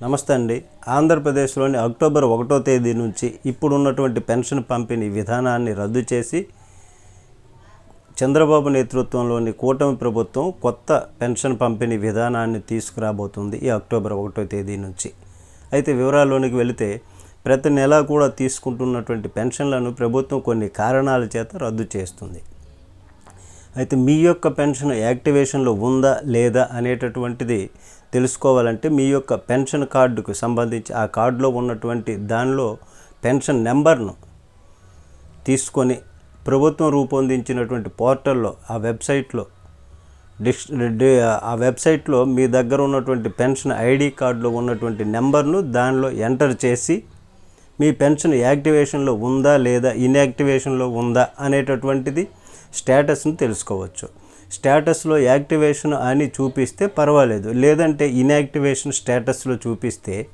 నమస్తే అండి. ఆంధ్రప్రదేశ్లోని అక్టోబర్ ఒకటో తేదీ నుంచి ఇప్పుడున్నటువంటి పెన్షన్ పంపిణీ విధానాన్ని రద్దు చేసి చంద్రబాబు నేతృత్వంలోని కూటమి ప్రభుత్వం కొత్త పెన్షన్ పంపిణీ విధానాన్ని తీసుకురాబోతుంది ఈ అక్టోబర్ ఒకటో తేదీ నుంచి. అయితే వివరాల్లోనికి వెళితే ప్రతి నెల కూడా తీసుకుంటున్నటువంటి పెన్షన్లను ప్రభుత్వం కొన్ని కారణాల చేత రద్దు చేస్తుంది. అయితే మీ యొక్క పెన్షన్ యాక్టివేషన్లో ఉందా లేదా అనేటటువంటిది తెలుసుకోవాలంటే మీ యొక్క పెన్షన్ కార్డుకు సంబంధించి ఆ కార్డులో ఉన్నటువంటి దానిలో పెన్షన్ నెంబర్ను తీసుకొని ప్రభుత్వం రూపొందించినటువంటి పోర్టల్లో ఆ వెబ్సైట్లో డిస్ ఆ వెబ్సైట్లో మీ దగ్గర ఉన్నటువంటి పెన్షన్ ఐడి కార్డులో ఉన్నటువంటి నెంబర్ను దానిలో ఎంటర్ చేసి మీ పెన్షన్ యాక్టివేషన్లో ఉందా లేదా ఇన్యాక్టివేషన్లో ఉందా అనేటటువంటిది స్టేటస్ని తెలుసుకోవచ్చు. స్టేటస్లో యాక్టివేషన్ అని చూపిస్తే పర్వాలేదు. లేదంటే ఇన్యాక్టివేషన్ స్టేటస్లో చూపిస్తే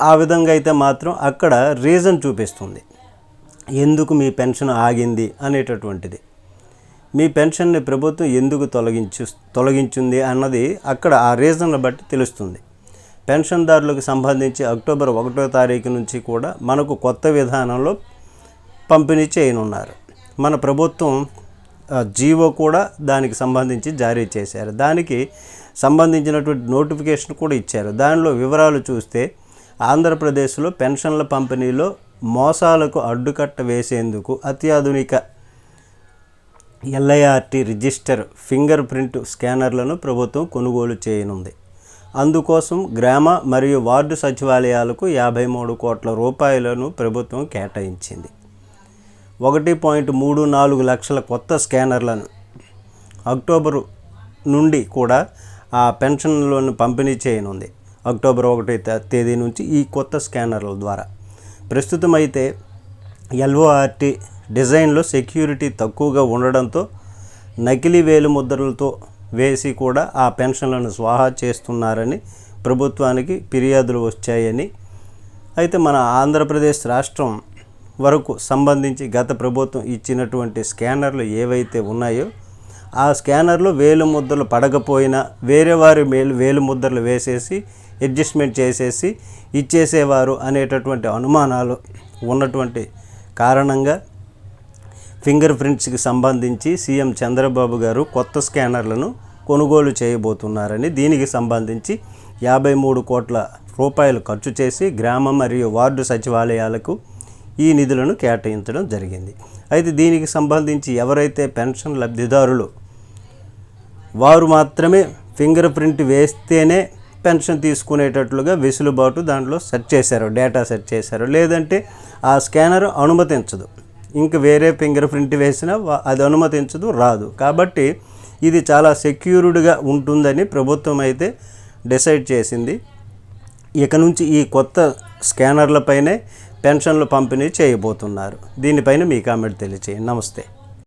ఆ విధంగా అయితే మాత్రం అక్కడ రీజన్ చూపిస్తుంది. ఎందుకు మీ పెన్షన్ ఆగింది అనేటటువంటిది. మీ పెన్షన్ని ప్రభుత్వం ఎందుకు తొలగించు తొలగించింది అన్నది అక్కడ ఆ రీజన్ను బట్టి తెలుస్తుంది. పెన్షన్దారులకు సంబంధించి అక్టోబర్ ఒకటో తారీఖు నుంచి కూడా మనకు కొత్త విధానంలో పంపిణీ చేయనున్నారు. మన ప్రభుత్వం జీవో కూడా దానికి సంబంధించి జారీ చేశారు. దానికి సంబంధించినటువంటి నోటిఫికేషన్ కూడా ఇచ్చారు. దానిలో వివరాలు చూస్తే ఆంధ్రప్రదేశ్లో పెన్షన్ల పంపిణీలో మోసాలకు అడ్డుకట్ట వేసేందుకు అత్యాధునిక ఎల్ఐఆర్టీ రిజిస్టర్ ఫింగర్ ప్రింట్ స్కానర్లను ప్రభుత్వం కొనుగోలు చేయనుంది. అందుకోసం గ్రామ మరియు వార్డు సచివాలయాలకు యాభై మూడు కోట్ల రూపాయలను ప్రభుత్వం కేటాయించింది. ఒకటి పాయింట్ మూడు నాలుగు లక్షల కొత్త స్కానర్లను అక్టోబరు నుండి కూడా ఆ పెన్షన్లను పంపిణీ చేయనుంది. అక్టోబర్ ఒకటి తేదీ నుంచి ఈ కొత్త స్కానర్ల ద్వారా. ప్రస్తుతం అయితే ఎల్ఓఆర్టీ డిజైన్లో సెక్యూరిటీ తక్కువగా ఉండడంతో నకిలీ వేలు ముద్రలతో వేసి కూడా ఆ పెన్షన్లను స్వాహా చేస్తున్నారని ప్రభుత్వానికి ఫిర్యాదులు వచ్చాయని అయితే మన ఆంధ్రప్రదేశ్ రాష్ట్రం వరకు సంబంధించి గత ప్రభుత్వం ఇచ్చినటువంటి స్కానర్లు ఏవైతే ఉన్నాయో ఆ స్కానర్లు వేలు ముద్రలు పడకపోయినా వేరే వారి మేలు వేలు ముద్రలు వేసేసి అడ్జస్ట్మెంట్ చేసేసి ఇచ్చేసేవారు అనేటటువంటి అనుమానాలు ఉన్నటువంటి కారణంగా ఫింగర్ ప్రింట్స్కి సంబంధించి సీఎం చంద్రబాబు గారు కొత్త స్కానర్లను కొనుగోలు చేయబోతున్నారని దీనికి సంబంధించి యాభై మూడు కోట్ల రూపాయలు ఖర్చు చేసి గ్రామ మరియు వార్డు సచివాలయాలకు ఈ నిధులను కేటాయించడం జరిగింది. అయితే దీనికి సంబంధించి ఎవరైతే పెన్షన్ లబ్ధిదారులు వారు మాత్రమే ఫింగర్ ప్రింట్ వేస్తేనే పెన్షన్ తీసుకునేటట్లుగా వెసులుబాటు దాంట్లో సెట్ చేశారు డేటా సెట్ చేశారు లేదంటే ఆ స్కానర్ అనుమతించదు. ఇంక వేరే ఫింగర్ ప్రింట్ వేసినా అది అనుమతించదు రాదు. కాబట్టి ఇది చాలా సెక్యూర్డ్గా ఉంటుందని ప్రభుత్వం అయితే డిసైడ్ చేసింది. ఇక నుంచి ఈ కొత్త స్కానర్లపైనే పెన్షన్లు పంపిణీ చేయబోతున్నారు. దీనిపైన మీ కామెంట్ తెలియచేయండి. నమస్తే.